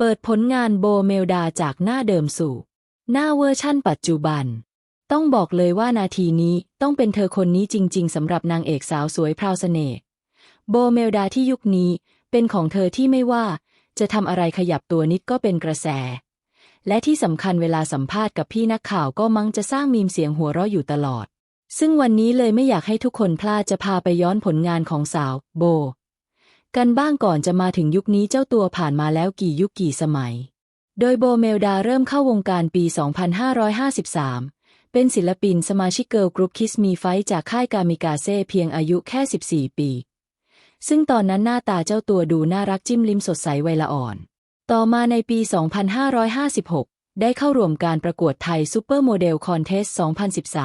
เปิดผลงานโบเมลดาจากหน้าเดิมสู่ หน้าเวอร์ชั่นปัจจุบัน ต้องบอกเลยว่านาทีนี้ต้องเป็นเธอคนนี้จริง ๆสำหรับนางเอกสาวสวยพราวเสน่ห์โบเมลดาที่ยุคนี้เป็นของเธอที่ไม่ว่า จะทำอะไรขยับตัวนิดก็เป็นกระแส และที่สำคัญเวลาสัมภาษณ์กับพี่นักข่าวก็มังจะสร้างมีมเสียงหัวเราะอยู่ตลอด ซึ่งวันนี้เลยไม่อยากให้ทุกคนพลาดจะพาไปย้อนผลงานของสาว โบ กันบ้างก่อนจะมาถึงยุคนี้เจ้าตัวผ่านมาแล้วกี่ยุคกี่สมัย โดยโบเมลดาเริ่มเข้าวงการปี 2553เป็นศิลปินสมาชิกเกิร์ลกรุ๊ปคิสมีไฟจากค่ายกามิกาเซ่เพียงอายุแค่ 14 ปี ซึ่งตอนนั้นหน้าตาเจ้าตัวดูน่ารักจิ้มลิ้มสดใสวัยละอ่อน ต่อมาในปี 2556 ได้เข้าร่วมการประกวดไทยซูเปอร์โมเดลคอนเทส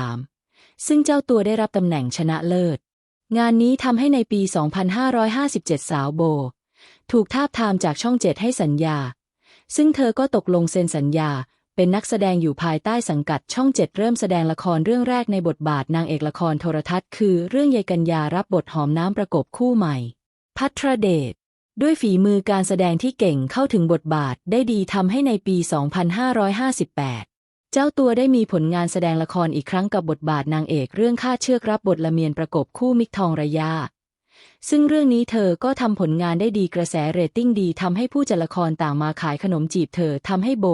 2013 ซึ่งเจ้าตัวได้รับตำแหน่งชนะเลิศ งานนี้ทำให้ในปี 2557 สาวโบ ถูกทาบทามจากช่องเจ็ดให้สัญญา ซึ่งเธอก็ตกลงเซ็นสัญญา เป็นนักแสดงอยู่ภายใต้สังกัดช่องเจ็ดเริ่มแสดงละครเรื่องแรกในบทบาทนางเอกละครโทรทัศน์ คือเรื่องยายกัญญารับบทหอมน้ำประกบคู่ใหม่ พัทรเดชด้วยฝีมือการแสดงที่เก่งเข้าถึงบทบาทได้ดีทำให้ในปี 2558 เจ้าตัวได้มีผลงานแสดงละครอีกครั้งกับบทบาทนางเอกเรื่องค่าเชือกรับบทละเมียนประกบคู่มิกทองระยาซึ่งเรื่องนี้เธอก็ทำผลงานได้ดีกระแสเรตติ้งดีทำให้ผู้จัดละครต่างมาขายขนมจีบเธอทำให้โบ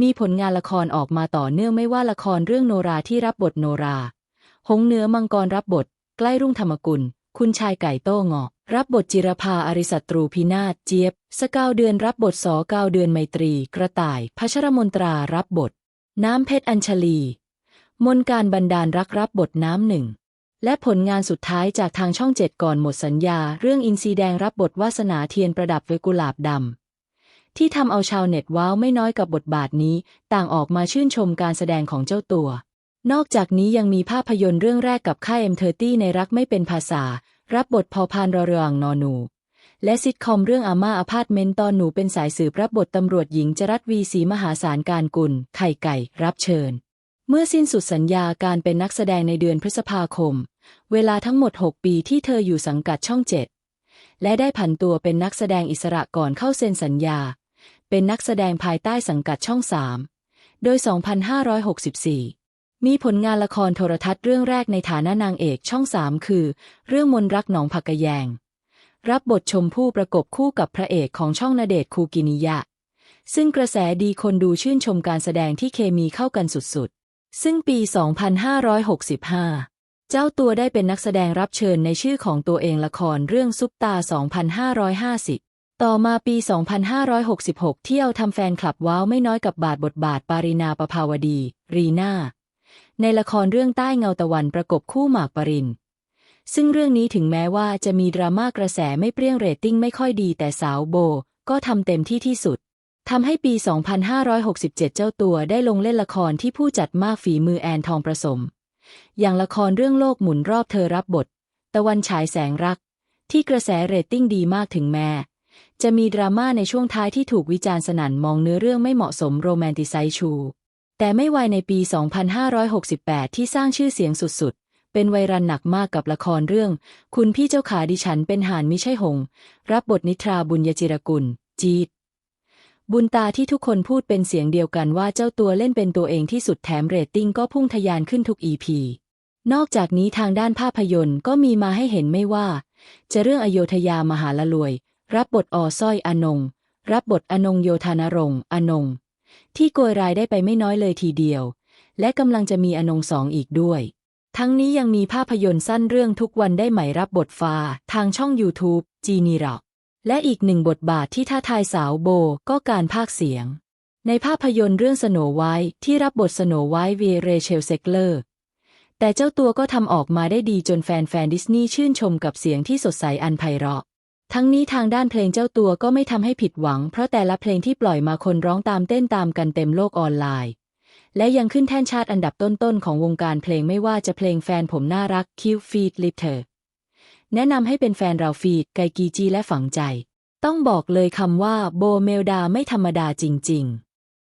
มีผลงานละครออกมาต่อเนื่องไม่ว่าละครเรื่องโนราที่รับบทโนรา หงเนื้อมังกรรับบท ใกล้รุ่งธรรมกุล คุณชายไก่โต้งอรับบทจิรภาอริสัตรูพินาศเจี๊ยบ สกาวเดือนรับบทสอเกาวเดือนไมตรี กระต่ายพัชรมนตรารับบท น้ำเพชรอัญชลี มนการบันดาลรักรับบทน้ำหนึ่ง และผลงานสุดท้ายจากทางช่องเจ็ดก่อนหมดสัญญา เรื่องอินซีแดงรับบทวาสนาเทียนประดับด้วยกุหลาบดำ ที่ทำเอาชาวเน็ตว้าวไม่น้อยกับบทบาทนี้ ต่างออกมาชื่นชมการแสดงของเจ้าตัวนอกจากนี้ยังมีภาพยนตร์เรื่องแรกกับค่ายเอ็มเทอร์ตี้ในรักไม่เป็นภาษา รับบทพอพานรอเรืองนอนู และซิทคอมเรื่องอาม่าอพาร์ตเมนต์ตอนหนูเป็นสายสืบรับบทตำรวจหญิงจรัสวีศรีมหาสารการกุล ไข่ไก่ รับเชิญ เมื่อสิ้นสุดสัญญาการเป็นนักแสดงในเดือนพฤษภาคม เวลาทั้งหมด 6 ปีที่เธออยู่สังกัดช่องเจ็ดและได้ผันตัวเป็นนักแสดงอิสระก่อนเข้าเซ็นสัญญา เป็นนักแสดงภายใต้สังกัดช่อง3โดย 2564มีผลงานละครโทรทัศน์เรื่องแรกในฐานะนางเอกช่อง3คือ เรื่องมนรักหนองผักกะแยง รับบทชมพู่ประกบคู่กับพระเอกของช่องนาเดชคูกินิยะ ซึ่งกระแสดีคนดูชื่นชมการแสดงที่เคมีเข้ากันสุดๆ ซึ่งปี 2565 เจ้าตัวได้เป็นนักแสดงรับเชิญในชื่อของตัวเองละครเรื่องซุปตา 2550 ต่อมาปี 2566 เที่ยวทำแฟนคลับว้าวไม่น้อยกับบาทบทบาทปารินาประภาวดี รีน่าในละครเรื่องใต้เงาตะวันประกบคู่หมากปริน ซึ่งเรื่องนี้ถึงแม้ว่าจะมีดราม่ากระแสไม่เปรี้ยงเรตติ้งไม่ค่อยดีแต่สาวโบ ก็ทำเต็มที่ที่สุดทำให้ปี 2567 เจ้าตัวได้ลงเล่นละครที่ผู้จัดมากฝีมือแอนทองประสม อย่างละครเรื่องโลกหมุนรอบเธอรับบท ตะวันฉายแสงรัก ที่กระแสเรตติ้งดีมากถึงแม้จะมีดราม่าในช่วงท้ายที่ถูกวิจารณ์สนั่นมองเนื้อเรื่องไม่เหมาะสมโรแมนติไซชู แต่ไม่ไวในปี 2568 ที่สร้างชื่อเสียงสุด เป็นไวรัลหนักมากกับละครเรื่อง คุณพี่เจ้าขาดิฉันเป็นหานมิใช่หง รับบทนิทราบุญยจิรกุล จีดบุญตาที่ทุกคนพูดเป็นเสียงเดียวกันว่าเจ้าตัวเล่นเป็นตัวเองที่สุดแถมเรตติ้งก็พุ่งทะยานขึ้นทุกอีพีนอกจากนี้ทางด้านภาพยนตร์ก็มีมาให้เห็นไม่ว่า จะเรื่องอโยธยามหาละลวย รับบทอสร้อยอนง รับบทอนงโยธานรงค์อนง ที่โกยรายได้ไปไม่น้อยเลยทีเดียว และกำลังจะมีอนงสองอีกด้วย ทั้งนี้ยังมีภาพยนตร์สั้นเรื่องทุกวันได้ใหม่รับบทฟ้า ทางช่อง YouTube จีนีร็อกและอีกหนึ่งบทบาทที่ท้าทายสาวโบก็การพากเสียง ในภาพยนตร์เรื่องสโนไวท์ที่รับบทสโนไวท์เวเรเชลเซกเลอร์ แต่เจ้าตัวก็ทำออกมาได้ดีจนแฟนๆดิสนีย์ชื่นชมกับเสียงที่สดใสอันไพเราะทั้งนี้ทางด้านเพลงเจ้าตัวก็ไม่ทำให้ผิดหวัง เพราะแต่ละเพลงที่ปล่อยมาคนร้องตามเต้นตามกันเต็มโลกออนไลน์ และยังขึ้นแท่นชาติอันดับต้นๆของวงการเพลงไม่ว่าจะเพลงแฟนผมน่ารักคิวฟีดลิปเธอแนะนำให้เป็นแฟนเราฟีดไกกีจีและฝังใจ ต้องบอกเลยคำว่าโบเมลดาไม่ธรรมดาจริง ๆ